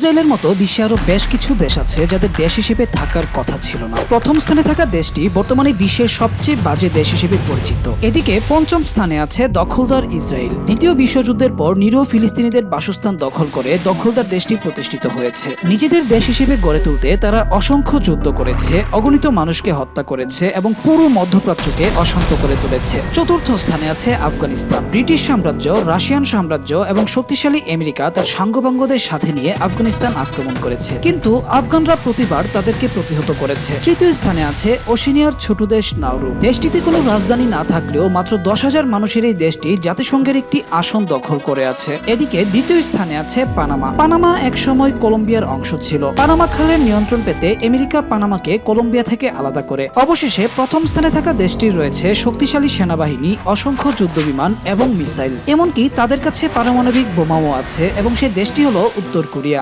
ইসরায়েলের মতো বিশ্বে আরও বেশ কিছু দেশ আছে যাদের দেশ হিসেবে থাকার কথা ছিল না। প্রথম স্থানে থাকা দেশটি বর্তমানে বিশ্বের সবচেয়ে বাজে দেশ হিসেবে পরিচিত। এদিকে পঞ্চম স্থানে আছে দখলদার ইসরায়েল। দ্বিতীয় বিশ্বযুদ্ধের পর নিরীহ ফিলিস্তিনিদের বাসস্থান দখল করে দখলদার দেশটি প্রতিষ্ঠিত হয়েছে। নিজেদের দেশ হিসেবে গড়ে তুলতে তারা অসংখ্য যুদ্ধ করেছে, অগণিত মানুষকে হত্যা করেছে এবং পুরো মধ্যপ্রাচ্যকে অশান্ত করে তুলেছে। চতুর্থ স্থানে আছে আফগানিস্তান। ব্রিটিশ সাম্রাজ্য, রাশিয়ান সাম্রাজ্য এবং শক্তিশালী আমেরিকা তার সাঙ্গপাঙ্গদের সাথে নিয়ে আফগানিস্তান আক্রমণ করেছে। কিন্তু আফগানরা প্রতিবার তাদেরকে প্রতিহত করেছে। তৃতীয় স্থানে আছে ওশেনিয়ার ছোট দেশ নাউরু দেশটিতে কোনো রাজধানী না থাকলেও মাত্র দশ হাজার মানুষের এই দেশটি জাতিসংঘের একটি আসন দখল করে আছে। এদিকে দ্বিতীয় স্থানে আছে পানামা। পানামা একসময় কলম্বিয়ার অংশ ছিল। পানামা খালের নিয়ন্ত্রণ পেতে আমেরিকা পানামাকে কলম্বিয়া থেকে আলাদা করে। অবশেষে প্রথম স্থানে থাকা দেশটির রয়েছে শক্তিশালী সেনাবাহিনী, অসংখ্য যুদ্ধবিমান এবং মিসাইল। এমনকি তাদের কাছে পারমাণবিক বোমাও আছে এবং সে দেশটি হলো উত্তর কোরিয়া।